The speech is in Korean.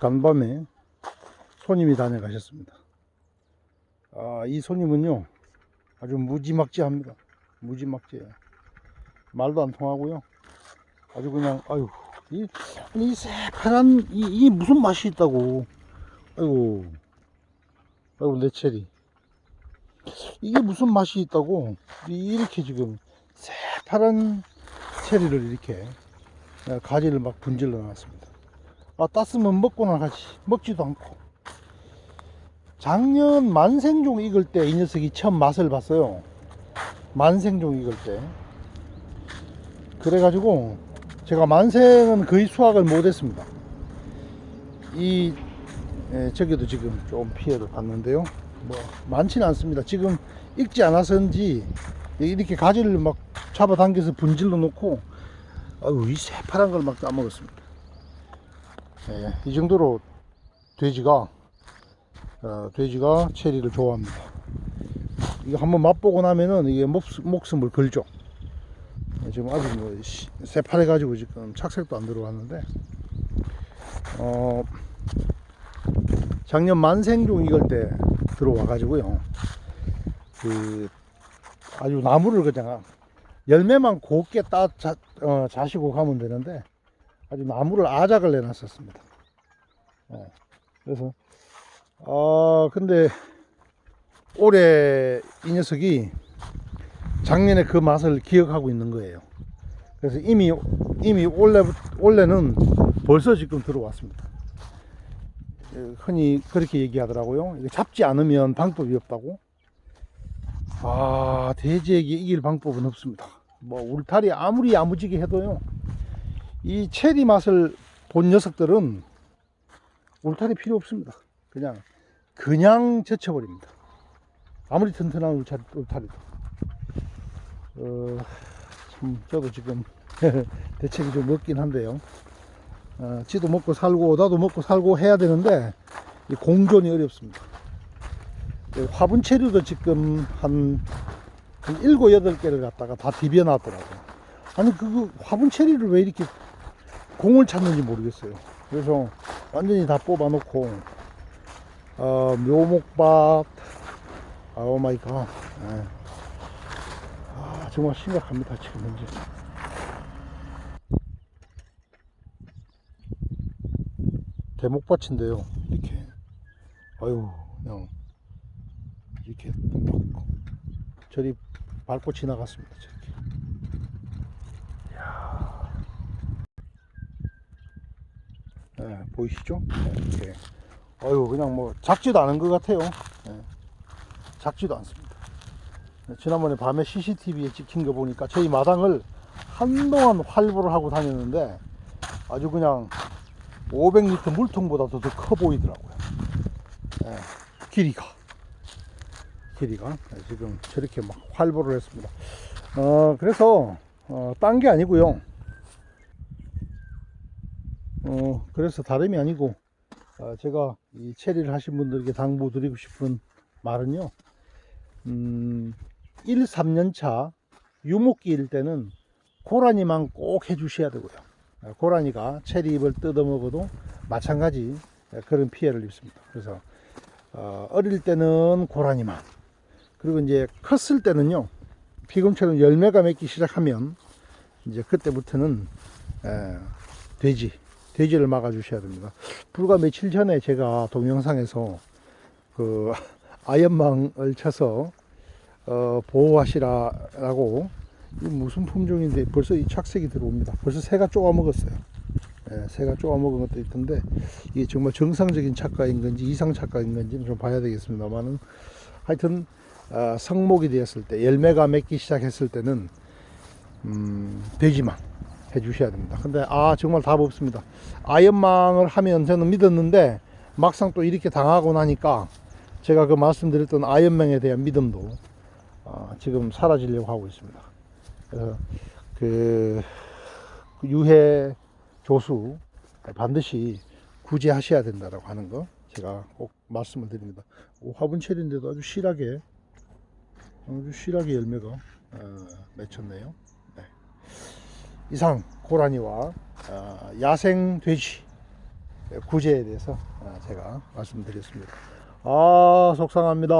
간밤에 손님이 다녀가셨습니다. 아, 이 손님은요, 아주 무지막지합니다. 무지막지해요. 말도 안 통하고요. 아주 그냥, 아유, 이, 이 새파란, 이, 이게 무슨 맛이 있다고. 아이고, 아이고, 내 체리. 이게 무슨 맛이 있다고. 이- 이렇게 지금 새파란 체리를 이렇게 어, 가지를 막 분질러 놨습니다. 아, 땄으면 먹고 나 가지. 먹지도 않고. 작년 만생종 익을 때 이 녀석이 처음 맛을 봤어요. 만생종 익을 때. 그래가지고 제가 만생은 거의 수확을 못했습니다. 이 예, 저기도 지금 좀 피해를 봤는데요. 뭐 많지는 않습니다. 지금 익지 않아서인지 이렇게 가지를 막 잡아당겨서 분질러 놓고 아유 이 새파란 걸 막 따먹었습니다. 예, 이 정도로 돼지가 어, 돼지가 체리를 좋아합니다. 이거 한번 맛보고 나면은 이게 목, 목숨을 걸죠. 예, 지금 아직 뭐 시- 새파래 가지고 지금 착색도 안 들어왔는데 어, 작년 만생종 익을 때 들어와 가지고요. 그 아주 나무를 그냥 열매만 곱게 따 자, 어, 자시고 가면 되는데 아주 나무를 아작을 내놨었습니다. 예, 그래서 아 근데 올해 이 녀석이 작년에 그 맛을 기억하고 있는 거예요. 그래서 이미 이미 올해 올해는 벌써 지금 들어왔습니다. 예, 흔히 그렇게 얘기하더라고요. 잡지 않으면 방법이 없다고. 아 돼지에게 이길 방법은 없습니다. 뭐 울타리 아무리 야무지게 해도요. 이 체리 맛을 본 녀석들은 울타리 필요 없습니다. 그냥 그냥 젖혀버립니다. 아무리 튼튼한 울타리, 울타리도. 어, 참 저도 지금 대책이 좀 없긴 한데요. 어, 지도 먹고 살고 나도 먹고 살고 해야 되는데 이 공존이 어렵습니다. 이 화분 체류도 지금 한, 한 7, 8개를 갖다가 다 디벼 놨더라고요. 아니 그 화분 체리를 왜 이렇게 공을 찾는지 모르겠어요. 그래서 완전히 다 뽑아 놓고 어, 묘목밭 아, 오 마이 갓. 예. 아, 정말 심각합니다, 지금 현재. 대목밭인데요. 이렇게. 아유, 그냥, 이렇게 막 저리 밟고 지나갔습니다, 저렇게. 이야. 예, 보이시죠? 예, 이렇게. 아유, 그냥 뭐, 작지도 않은 것 같아요. 예. 작지도 않습니다. 지난번에 밤에 CCTV에 찍힌 거 보니까 저희 마당을 한동안 활보를 하고 다녔는데 아주 그냥 500리터 물통보다도 더 커 보이더라고요. 예, 길이가. 길이가. 예, 지금 저렇게 막 활보를 했습니다. 어, 그래서, 어, 딴 게 아니고요. 어, 그래서 다름이 아니고, 어, 제가 이 체리를 하신 분들에게 당부 드리고 싶은 말은요. 음, 1, 3년차 유목기일 때는 고라니만 꼭 해주셔야 되고요. 아, 고라니가 체리 잎을 뜯어 먹어도 마찬가지 그런 피해를 입습니다. 그래서 어, 어릴 때는 고라니만 그리고 이제 컸을 때는요 지금처럼 열매가 맺기 시작하면 이제 그때부터는 에, 돼지 돼지를 막아 주셔야 됩니다. 불과 며칠 전에 제가 동영상에서 그 아연망을 쳐서 어, 보호하시라 라고 이 무슨 품종인데 벌써 이 착색이 들어옵니다. 벌써 새가 쪼아 먹었어요. 예, 새가 쪼아 먹은 것도 있던데 이게 정말 정상적인 착각인 건지 이상 착각인 건지는 좀 봐야 되겠습니다만은 하여튼 아, 성목이 되었을 때 열매가 맺기 시작했을 때는 음, 돼지망 해 주셔야 됩니다. 근데 아 정말 답 없습니다. 아연망을 하면 저는 믿었는데 막상 또 이렇게 당하고 나니까 제가 그 말씀드렸던 아연망에 대한 믿음도 아, 지금 사라지려고 하고 있습니다. 그래서 그 유해 조수 반드시 구제하셔야 된다라고 하는 거 제가 꼭 말씀을 드립니다. 오, 화분철인데도 아주 실하게 아주 실하게 열매가 어, 맺혔네요. 네. 이상 고라니와 어, 야생 돼지 구제에 대해서 아, 제가 말씀드렸습니다. 아 속상합니다.